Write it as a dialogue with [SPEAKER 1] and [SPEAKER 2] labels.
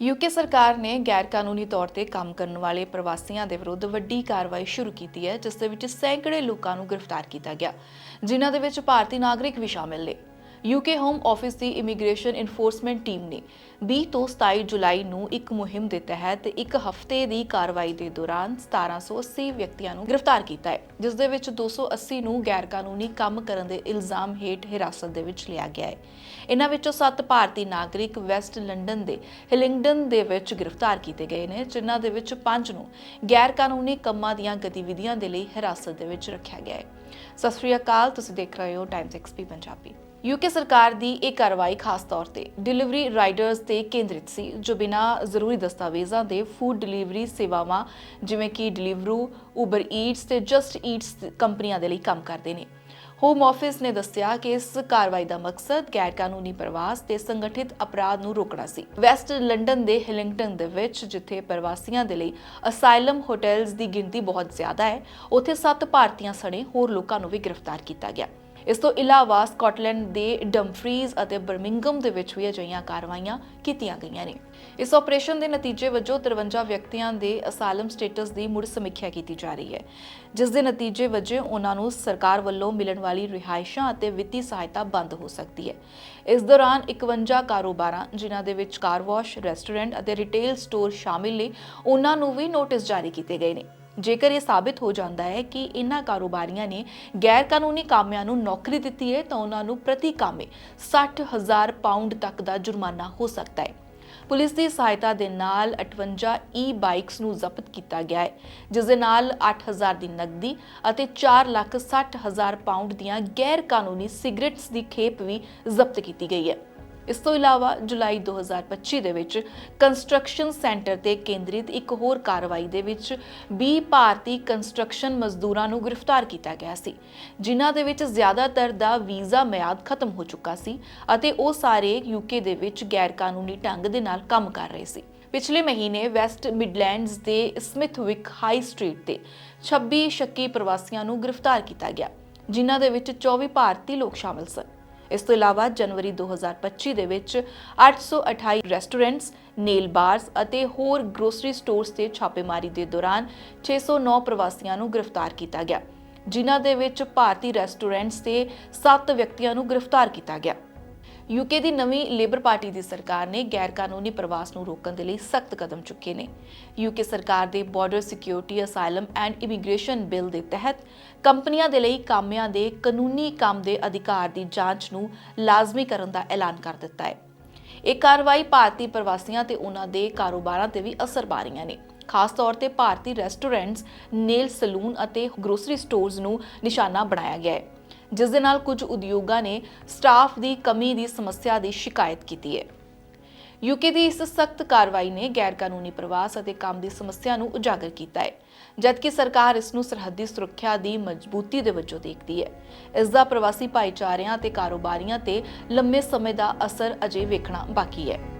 [SPEAKER 1] UK ਸਰਕਾਰ ਨੇ ਗੈਰ ਕਾਨੂੰਨੀ ਤੌਰ ਤੇ ਕੰਮ ਕਰਨ ਵਾਲੇ ਪ੍ਰਵਾਸੀਆਂ ਦੇ ਵਿਰੁੱਧ ਵੱਡੀ ਕਾਰਵਾਈ ਸ਼ੁਰੂ ਕੀਤੀ ਹੈ, ਜਿਸ ਦੇ ਵਿੱਚ ਸੈਂਕੜੇ ਲੋਕਾਂ ਨੂੰ ਗ੍ਰਿਫਤਾਰ ਕੀਤਾ ਗਿਆ, ਜਿਨ੍ਹਾਂ ਦੇ ਵਿੱਚ ਭਾਰਤੀ ਨਾਗਰਿਕ ਵੀ ਸ਼ਾਮਿਲ ਨੇ। ਯੂਕੇ ਹੋਮ ਆਫਿਸ ਦੀ ਇਮੀਗ੍ਰੇਸ਼ਨ ਇਨਫੋਰਸਮੈਂਟ ਟੀਮ ਨੇ 20 ਤੋਂ 27 ਜੁਲਾਈ ਨੂੰ ਇੱਕ ਮੁਹਿੰਮ ਦੇ ਤਹਿਤ ਇੱਕ ਹਫ਼ਤੇ ਦੀ ਕਾਰਵਾਈ ਦੇ ਦੌਰਾਨ 1780 ਵਿਅਕਤੀਆਂ ਨੂੰ ਗ੍ਰਿਫਤਾਰ ਕੀਤਾ ਹੈ, ਜਿਸ ਦੇ ਵਿੱਚ 280 ਨੂੰ ਗੈਰ ਕਾਨੂੰਨੀ ਕੰਮ ਕਰਨ ਦੇ ਇਲਜ਼ਾਮ ਹੇਠ ਹਿਰਾਸਤ ਦੇ ਵਿੱਚ ਲਿਆ ਗਿਆ ਹੈ। ਇਹਨਾਂ ਵਿੱਚੋਂ 7 ਭਾਰਤੀ ਨਾਗਰਿਕ ਵੈਸਟ ਲੰਡਨ ਦੇ ਹਿਲਿੰਗਡਨ ਦੇ ਵਿੱਚ ਗ੍ਰਿਫਤਾਰ ਕੀਤੇ ਗਏ ਨੇ, ਜਿਨ੍ਹਾਂ ਦੇ ਵਿੱਚ 5 ਨੂੰ ਗੈਰ ਕਾਨੂੰਨੀ ਕੰਮਾਂ ਦੀਆਂ ਗਤੀਵਿਧੀਆਂ ਦੇ ਲਈ ਹਿਰਾਸਤ ਦੇ ਵਿੱਚ ਰੱਖਿਆ ਗਿਆ ਹੈ। ਸਤਿ ਸ਼੍ਰੀ ਅਕਾਲ, ਤੁਸੀਂ ਦੇਖ ਰਹੇ ਹੋ ਟਾਈਮਸ ਐਕਸਪੀ ਪੰਜਾਬੀ। ਯੂਕੇ ਸਰਕਾਰ ਦੀ ਇਹ ਕਾਰਵਾਈ ਖਾਸ ਤੌਰ ਤੇ ਡਿਲੀਵਰੀ ਰਾਈਡਰਸ ਤੇ ਕੇਂਦਰਿਤ ਸੀ, ਜੋ ਬਿਨਾਂ ਜ਼ਰੂਰੀ ਦਸਤਾਵੇਜ਼ਾਂ ਦੇ ਫੂਡ ਡਿਲੀਵਰੀ ਸੇਵਾਵਾਂ, ਜਿਵੇਂ ਕਿ ਡਿਲੀਵਰੂ ਉਬਰ ਈਟਸ ਤੇ ਜਸਟ ਈਟਸ ਕੰਪਨੀਆਂ ਦੇ ਲਈ ਕੰਮ ਕਰਦੇ ਨੇ। ਹੋਮ ਆਫਿਸ ਨੇ ਦੱਸਿਆ ਕਿ ਇਸ ਕਾਰਵਾਈ ਦਾ ਮਕਸਦ ਗੈਰ ਕਾਨੂੰਨੀ ਪ੍ਰਵਾਸ ਤੇ ਸੰਗਠਿਤ ਅਪਰਾਧ ਨੂੰ ਰੋਕਣਾ ਸੀ। ਵੈਸਟ ਲੰਡਨ ਦੇ ਹਿਲਿੰਗਟਨ ਦੇ ਵਿੱਚ, ਜਿੱਥੇ ਪ੍ਰਵਾਸੀਆਂ ਦੇ ਲਈ ਅਸਾਈਲਮ ਹੋਟਲਸ ਦੀ ਗਿਣਤੀ ਬਹੁਤ ਜ਼ਿਆਦਾ ਹੈ, ਉੱਥੇ 7 ਭਾਰਤੀਆਂ ਸਣੇ ਹੋਰ ਲੋਕਾਂ ਨੂੰ ਵੀ ਗ੍ਰਿਫਤਾਰ ਕੀਤਾ ਗਿਆ। ਇਸ ਤੋਂ ਇਲਾਵਾ ਸਕਾਟਲੈਂਡ ਦੇ ਡੰਫਰੀਜ਼ ਅਤੇ ਬਰਮਿੰਗਮ ਦੇ ਵਿੱਚ ਵੀ ਅਜਿਹੀਆਂ ਕਾਰਵਾਈਆਂ ਕੀਤੀਆਂ ਗਈਆਂ ਨੇ। ਇਸ ਆਪਰੇਸ਼ਨ ਦੇ ਨਤੀਜੇ ਵਜੋਂ 53 ਵਿਅਕਤੀਆਂ ਦੇ ਅਸਾਲਮ ਸਟੇਟਸ ਦੀ ਮੁੜ ਸਮੀਖਿਆ ਕੀਤੀ ਜਾ ਰਹੀ ਹੈ, ਜਿਸ ਦੇ ਨਤੀਜੇ ਵਜੋਂ ਉਹਨਾਂ ਨੂੰ ਸਰਕਾਰ ਵੱਲੋਂ ਮਿਲਣ ਵਾਲੀ ਰਿਹਾਇਸ਼ਾਂ ਅਤੇ ਵਿੱਤੀ ਸਹਾਇਤਾ ਬੰਦ ਹੋ ਸਕਦੀ ਹੈ। ਇਸ ਦੌਰਾਨ 51 ਕਾਰੋਬਾਰਾਂ, ਜਿਨ੍ਹਾਂ ਦੇ ਵਿੱਚ ਕਾਰ ਵਾਸ਼, ਰੈਸਟੋਰੈਂਟ ਅਤੇ ਰਿਟੇਲ ਸਟੋਰ ਸ਼ਾਮਿਲ ਨੇ, ਉਹਨਾਂ ਨੂੰ ਵੀ ਨੋਟਿਸ ਜਾਰੀ ਕੀਤੇ ਗਏ ਨੇ। ਜੇਕਰ ਇਹ ਸਾਬਿਤ ਹੋ ਜਾਂਦਾ ਹੈ ਕਿ ਇਨ੍ਹਾਂ ਕਾਰੋਬਾਰੀਆਂ ਨੇ ਗੈਰ ਕਾਨੂੰਨੀ ਕਾਮਿਆਂ ਨੂੰ ਨੌਕਰੀ ਦਿੱਤੀ ਹੈ, ਤਾਂ ਉਹਨਾਂ ਨੂੰ ਪ੍ਰਤੀ ਕਾਮੇ 60000 ਪਾਉਂਡ ਤੱਕ ਦਾ ਜੁਰਮਾਨਾ ਹੋ ਸਕਦਾ ਹੈ। ਪੁਲਿਸ ਦੀ ਸਹਾਇਤਾ ਦੇ ਨਾਲ 58 ਈ ਬਾਈਕਸ ਨੂੰ ਜ਼ਬਤ ਕੀਤਾ ਗਿਆ ਹੈ, ਜਿਸ ਦੇ ਨਾਲ 8000 ਦੀ ਨਕਦੀ ਅਤੇ 460000 ਪਾਉਂਡ ਦੀਆਂ ਗੈਰ ਕਾਨੂੰਨੀ ਸਿਗਰਟਸ ਦੀ ਖੇਪ ਵੀ ਜ਼ਬਤ ਕੀਤੀ ਗਈ ਹੈ। ਇਸ ਤੋਂ ਇਲਾਵਾ ਜੁਲਾਈ 2025 ਦੇ ਵਿੱਚ ਕੰਸਟਰਕਸ਼ਨ ਸੈਂਟਰ ਤੇ ਕੇਂਦਰਿਤ ਇੱਕ ਹੋਰ ਕਾਰਵਾਈ ਦੇ ਵਿੱਚ 20 ਭਾਰਤੀ ਕੰਸਟਰਕਸ਼ਨ ਮਜ਼ਦੂਰਾਂ ਨੂੰ ਗ੍ਰਿਫਤਾਰ ਕੀਤਾ ਗਿਆ ਸੀ, ਜਿਨ੍ਹਾਂ ਦੇ ਵਿੱਚ ਜ਼ਿਆਦਾਤਰ ਦਾ ਵੀਜ਼ਾ ਮਿਆਦ ਖਤਮ ਹੋ ਚੁੱਕਾ ਸੀ ਅਤੇ ਉਹ ਸਾਰੇ ਯੂਕੇ ਦੇ ਵਿੱਚ ਗੈਰ ਕਾਨੂੰਨੀ ਢੰਗ ਦੇ ਨਾਲ ਕੰਮ ਕਰ ਰਹੇ ਸੀ। ਪਿਛਲੇ ਮਹੀਨੇ ਵੈਸਟ ਮਿਡਲੈਂਡਸ ਦੇ ਸਮਿਥਵਿਕ ਹਾਈ ਸਟਰੀਟ ਤੇ 26 ਸ਼ੱਕੀ ਪ੍ਰਵਾਸੀਆਂ ਨੂੰ ਗ੍ਰਿਫਤਾਰ ਕੀਤਾ ਗਿਆ, ਜਿਨ੍ਹਾਂ ਦੇ ਵਿੱਚ 24 ਭਾਰਤੀ ਲੋਕ ਸ਼ਾਮਲ ਸਨ। ਇਸ ਤੋਂ ਇਲਾਵਾ ਜਨਵਰੀ 2025 ਦੇ ਵਿੱਚ 828 ਰੈਸਟੋਰੈਂਟਸ, ਨੇਲ ਬਾਰਸ ਅਤੇ ਹੋਰ ਗਰੋਸਰੀ ਸਟੋਰਸ ਤੇ ਛਾਪੇਮਾਰੀ ਦੇ ਦੌਰਾਨ 609 ਪ੍ਰਵਾਸੀਆਂ ਨੂੰ ਗ੍ਰਿਫਤਾਰ ਕੀਤਾ ਗਿਆ ਜਿਨ੍ਹਾਂ ਦੇ ਵਿੱਚ ਭਾਰਤੀ ਰੈਸਟੋਰੈਂਟਸ ਤੇ 7 ਵਿਅਕਤੀਆਂ ਨੂੰ ਗ੍ਰਿਫਤਾਰ ਕੀਤਾ ਗਿਆ। ਯੂਕੇ ਦੀ ਨਵੀਂ ਲੇਬਰ ਪਾਰਟੀ ਦੀ ਸਰਕਾਰ ਨੇ ਗੈਰ ਕਾਨੂੰਨੀ ਪ੍ਰਵਾਸ ਨੂੰ ਰੋਕਣ ਦੇ ਲਈ ਸਖਤ ਕਦਮ ਚੁੱਕੇ ਨੇ। ਯੂਕੇ ਸਰਕਾਰ ਦੇ border security asylum and immigration bill ਦੇ ਤਹਿਤ ਕੰਪਨੀਆਂ ਦੇ ਲਈ ਕਾਮਿਆਂ ਦੇ ਕਾਨੂੰਨੀ ਕੰਮ ਦੇ ਅਧਿਕਾਰ ਦੀ ਜਾਂਚ ਨੂੰ ਲਾਜ਼ਮੀ ਕਰਨ ਦਾ ਐਲਾਨ ਕਰ ਦਿੱਤਾ ਹੈ। ਇਹ ਕਾਰਵਾਈ ਭਾਰਤੀ ਪ੍ਰਵਾਸੀਆਂ ਤੇ ਉਹਨਾਂ ਦੇ ਕਾਰੋਬਾਰਾਂ ਤੇ ਵੀ ਅਸਰ ਪਾ ਰਹੀਆਂ ਨੇ। ਖਾਸ ਤੌਰ ਤੇ ਭਾਰਤੀ ਰੈਸਟੋਰੈਂਟਸ, ਨੇਲ ਸਲੂਨ ਅਤੇ ਗਰੋਸਰੀ ਸਟੋਰਸ ਨੂੰ ਨਿਸ਼ਾਨਾ ਬਣਾਇਆ ਗਿਆ ਹੈ। ਜਿਸ ਦੇ ਨਾਲ ਕੁਝ ਉਦਯੋਗਾਂ ਨੇ ਸਟਾਫ ਦੀ ਕਮੀ ਦੀ ਸਮੱਸਿਆ ਦੀ ਸ਼ਿਕਾਇਤ ਕੀਤੀ ਹੈ। ਯੂਕੇ ਦੀ ਇਸ ਸਖਤ ਕਾਰਵਾਈ ਨੇ ਗੈਰ ਕਾਨੂੰਨੀ ਪ੍ਰਵਾਸ ਅਤੇ ਕੰਮ ਦੀ ਸਮੱਸਿਆ ਨੂੰ ਉਜਾਗਰ ਕੀਤਾ ਹੈ, ਜਦਕਿ ਸਰਕਾਰ ਇਸ ਨੂੰ ਸਰਹੱਦੀ ਸੁਰੱਖਿਆ ਦੀ ਮਜ਼ਬੂਤੀ ਦੇ ਵਜੋਂ ਦੇਖਦੀ ਹੈ। ਇਸ ਦਾ ਪ੍ਰਵਾਸੀ ਭਾਈਚਾਰਿਆਂ ਤੇ ਕਾਰੋਬਾਰੀਆਂ ਤੇ ਲੰਮੇ ਸਮੇਂ ਦਾ ਅਸਰ ਅਜੇ ਵੇਖਣਾ ਬਾਕੀ ਹੈ।